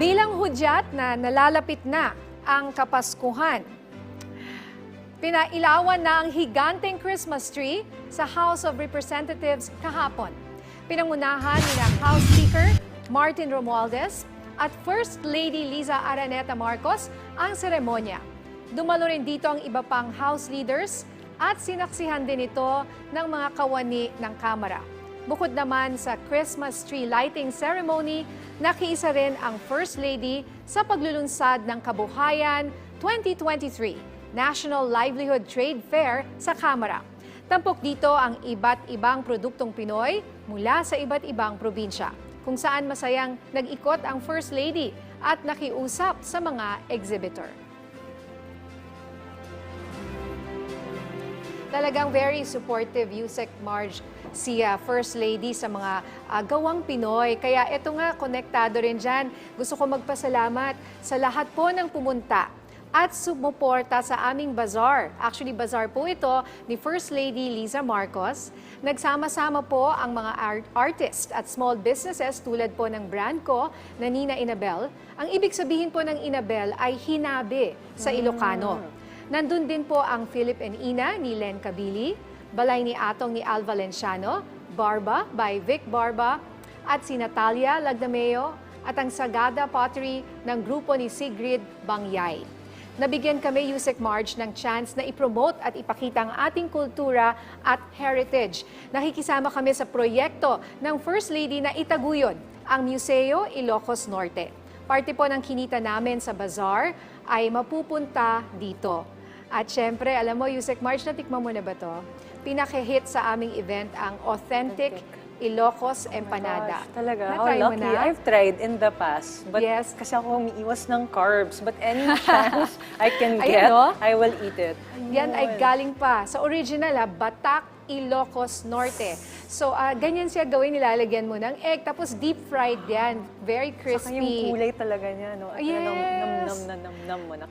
Bilang hudyat na nalalapit na ang Kapaskuhan, pinailawan na ang higanteng Christmas tree sa House of Representatives kahapon. Pinangunahan ni House Speaker Martin Romualdez at First Lady Liza Araneta Marcos ang seremonya. Dumalo rin dito ang iba pang House leaders at sinaksihan din ito ng mga kawani ng Kamara. Bukod naman sa Christmas tree lighting ceremony, nakiisa rin ang First Lady sa paglulunsad ng Kabuhayan 2023 National Livelihood Trade Fair sa Kamara. Tampok dito ang iba't ibang produktong Pinoy mula sa iba't ibang probinsya, kung saan masayang nag-ikot ang First Lady at nakiusap sa mga exhibitor. Talagang very supportive Yusek Marge si ah, First Lady sa mga ah, gawang Pinoy. Kaya ito nga, konektado rin dyan. Gusto ko magpasalamat sa lahat po ng pumunta at sumuporta sa aming bazaar. Actually, bazaar po ito ni First Lady Liza Marcos. Nagsama-sama po ang mga art artist at small businesses tulad po ng brand ko na Nina Inabel. Ang ibig sabihin po ng Inabel ay hinabi sa Ilocano. Nandun din po ang Philip and Ina ni Len Kabili, Balay ni Atong ni Al Valenciano, Barba by Vic Barba, at si Natalia Lagdameo at ang Sagada Pottery ng grupo ni Sigrid Bangyay. Nabigyan kami, Yusek March, ng chance na ipromote at ipakita ang ating kultura at heritage. Nakikisama kami sa proyekto ng First Lady na itaguyod ang Museo Ilocos Norte. Parte po ng kinita namin sa bazaar ay mapupunta dito. At syempre, alam mo, Yusek March, natikman mo na ba to? Pinaka-hit sa aming event ang Authentic Ilocos Empanada. Gosh, talaga. Na-try mo lucky. na? I've tried in the past. But Yes. kasi ako umiiwas ng carbs. But any chance I can Ayun, get, no? I will eat it. Yan ay galing pa sa original ha, Batak, Ilocos Norte. So, ah, ganyan siya gawin, nilalagyan mo ng egg, tapos deep fried yan. Very Saka yung crispy. kulay talaga niya, no? At Yes. Nam, nam, nam, nam, nam mo na